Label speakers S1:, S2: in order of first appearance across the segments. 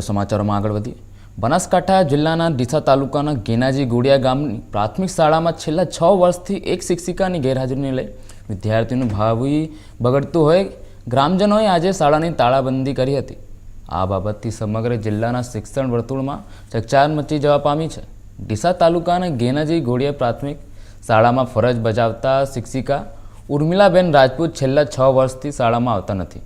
S1: સમાચારોમાં આગળ વધીએ. બનાસકાંઠા જિલ્લાના ડીસા તાલુકાના ગેનાજી ગોડિયા ગામની પ્રાથમિક શાળામાં છેલ્લા છ વર્ષથી એક શિક્ષિકાની ગેરહાજરીને લઈ વિદ્યાર્થીનું ભાવિ બગડતું હોય. ગ્રામજનોએ આજે શાળાની તાળાબંધી કરી હતી. આ બાબતથી સમગ્ર જિલ્લાના શિક્ષણ વર્તુળમાં ચકચાર મચી જવા પામી છે. ડીસા તાલુકાના ગેનાજી ગોડિયા પ્રાથમિક શાળામાં ફરજ બજાવતા શિક્ષિકા ઉર્મિલાબેન રાજપૂત છેલ્લા છ વર્ષથી શાળામાં આવતા નથી.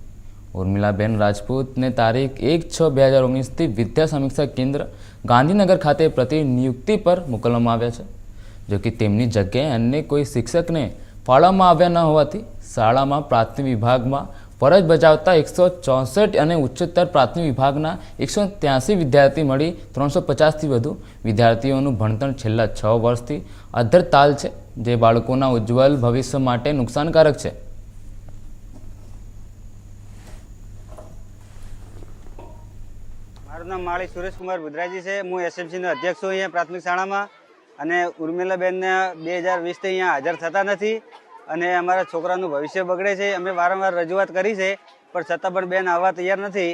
S1: ઉર્મિલાબેન રાજપૂતને તારીખ એક છ બે હજાર ઓગણીસથી વિદ્યા સમીક્ષા કેન્દ્ર ગાંધીનગર ખાતે પ્રતિનિયુક્તિ પર મોકલવામાં આવ્યા છે. જો કે તેમની જગ્યાએ અન્ય કોઈ શિક્ષકને ફાળવવામાં આવ્યા ન હોવાથી શાળામાં પ્રાથમિક વિભાગમાં ફરજ બજાવતા એકસો ચોસઠ અને ઉચ્ચતર પ્રાથમિક વિભાગના એકસો ત્યાસી વિદ્યાર્થી મળી ત્રણસો પચાસથી વધુ વિદ્યાર્થીઓનું ભણતર છેલ્લા છ વર્ષથી અધ્ધર તાલ છે, જે બાળકોના ઉજ્જવલ ભવિષ્ય માટે નુકસાનકારક છે
S2: મારું નામ માળી સુરેશકુમાર બુધરાજી છે. હું એસએમસીનો અધ્યક્ષ છું અહીંયા પ્રાથમિક શાળામાં અને ઉર્મિલાબેનને બે હજાર વીસથી અહીંયા હાજર થતા નથી અને અમારા છોકરાનું ભવિષ્ય બગડે છે. અમે વારંવાર રજૂઆત કરી છે, પણ છતાં પણ બેન આવવા તૈયાર નથી.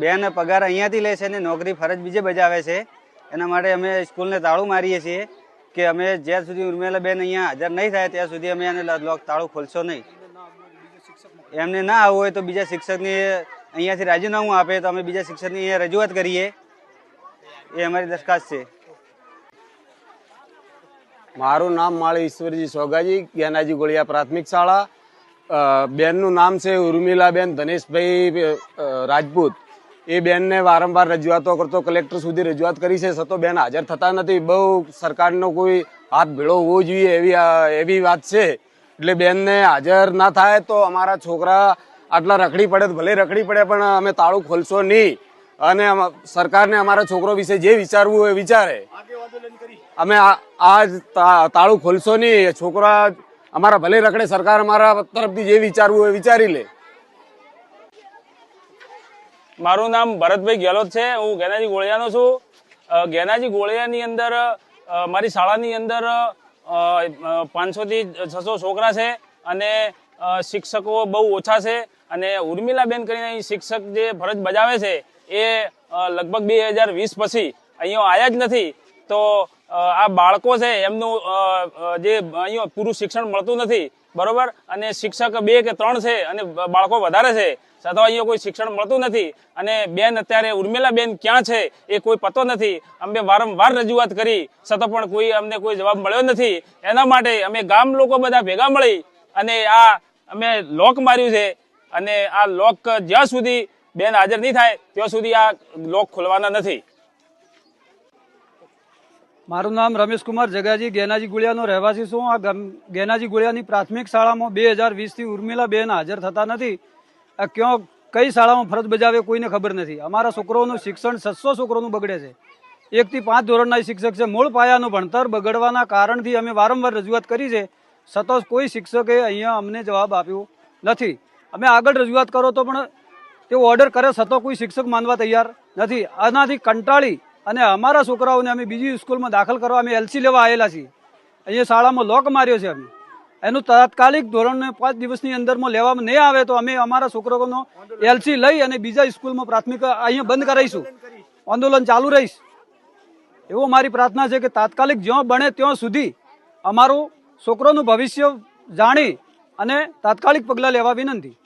S2: બેન પગાર અહીંયાથી લે છે અને નોકરી ફરજ બીજે બજાવે છે. એના માટે અમે સ્કૂલને તાળું મારીએ છીએ કે અમે જ્યાં સુધી ઉર્મિલાબેન અહીંયા હાજર નહીં થાય ત્યાં સુધી અમે એને લોક તાળું ખોલશો નહીં. એમને ના આવવું હોય તો બીજા શિક્ષકની અહીંયાથી રાજીનામું આપે તો અમે બીજા શિક્ષકની અહીંયા રજૂઆત કરીએ. એ અમારી દરખાસ્ત છે.
S3: મારું નામ માળી ઈશ્વરજી સોગાજી, જ્ઞાનાજી ગોળિયા પ્રાથમિક શાળા. બેનનું નામ છે ઉર્મિલાબેન ધનેશભાઈ રાજપૂત. એ બેનને વારંવાર રજૂઆતો કરતો, કલેક્ટર સુધી રજૂઆત કરી છે. છતાં બેન હાજર થતા નથી. બહુ સરકારનો કોઈ હાથ ભેળો હોવો જોઈએ એવી એવી વાત છે. એટલે બેનને હાજર ના થાય તો અમારા છોકરા આટલા રખડી પડે ભલે રખડી પડે, પણ અમે તાળું ખોલશો નહીં. અને સરકારને અમારા છોકરો વિશે જે વિચારવું હોય વિચારે. અમે આ- તાળું ખોલશો નહીં. છોકરા અમારા ભલે રખડે, સરકાર અમારા તરફથી જે વિચારવું હોય વિચારી લે.
S4: મારું નામ ભરતભાઈ ગેહલોત છે. હું ગેનાજી ગોળિયાનો છું. ગેનાજી ગોળિયાની અંદર મારી શાળાની અંદર પાંચસોથી છસો છોકરા છે અને શિક્ષકો બહુ ઓછા છે અને ઉર્મિલાબેન કરીને શિક્ષક જે ફરજ બજાવે છે એ લગભગ બે હજાર વીસ પછી અહીંયા આવ્યા જ નથી. તો આ બાળકો છે એમનું જે અહીંયા પૂરું શિક્ષણ મળતું નથી. બરોબર? અને શિક્ષક બે કે ત્રણ છે અને બાળકો વધારે છે. અહીંયા કોઈ શિક્ષણ મળતું નથી અને બેન અત્યારે, ઉર્મિલા બેન ક્યાં છે એ કોઈ પતો નથી. અમે વારંવાર રજૂઆત કરી છતાં પણ કોઈ અમને કોઈ જવાબ મળ્યો નથી. એના માટે અમે ગામ લોકો બધા ભેગા મળી અને આ અમે લોક માર્યું છે અને આ લોક જ્યાં સુધી બેન હાજર નહીં થાય, ત્યાં સુધી આ લોક ખોલવાના નથી.
S5: મારું નામ રમેશકુમાર જગાજી, ગેનાજી ગુળિયાનો રહેવાસી છું. આ ગેનાજી ગુળિયાની પ્રાથમિક શાળામાં બે હજાર વીસથી ઉર્મિલા બેન હાજર થતા નથી. ક્યાં, કઈ શાળામાં ફરજ બજાવે કોઈને ખબર નથી. અમારા છોકરોનું શિક્ષણ છસો છોકરોનું બગડે છે. એકથી પાંચ ધોરણના શિક્ષક છે. મૂળ પાયાનું ભણતર બગડવાના કારણથી અમે વારંવાર રજૂઆત કરી છે. છતાં કોઈ શિક્ષકે અહીંયા અમને જવાબ આપ્યો નથી. અમે આગળ રજૂઆત કરો તો પણ તેઓ ઓર્ડર કરે છતાં કોઈ શિક્ષક માનવા તૈયાર નથી. આનાથી કંટાળી અને અમારા છોકરાઓને અમે બીજી સ્કૂલમાં દાખલ કરવા અમે એલસી લેવા આવેલા છીએ. અહીંયા શાળામાં લોક માર્યો છે અમે. એનું તાત્કાલિક ધોરણને પાંચ દિવસની અંદરમાં લેવામાં નહીં આવે તો અમે અમારા છોકરાઓનો એલસી લઈ અને બીજા સ્કૂલમાં પ્રાથમિક અહીંયા બંધ કરાવીશું. આંદોલન ચાલુ રહીશ. એવો મારી પ્રાર્થના છે કે તાત્કાલિક જ્યાં બને ત્યાં સુધી અમારું છોકરોનું ભવિષ્ય જાણી અને તાત્કાલિક પગલાં લેવા વિનંતી.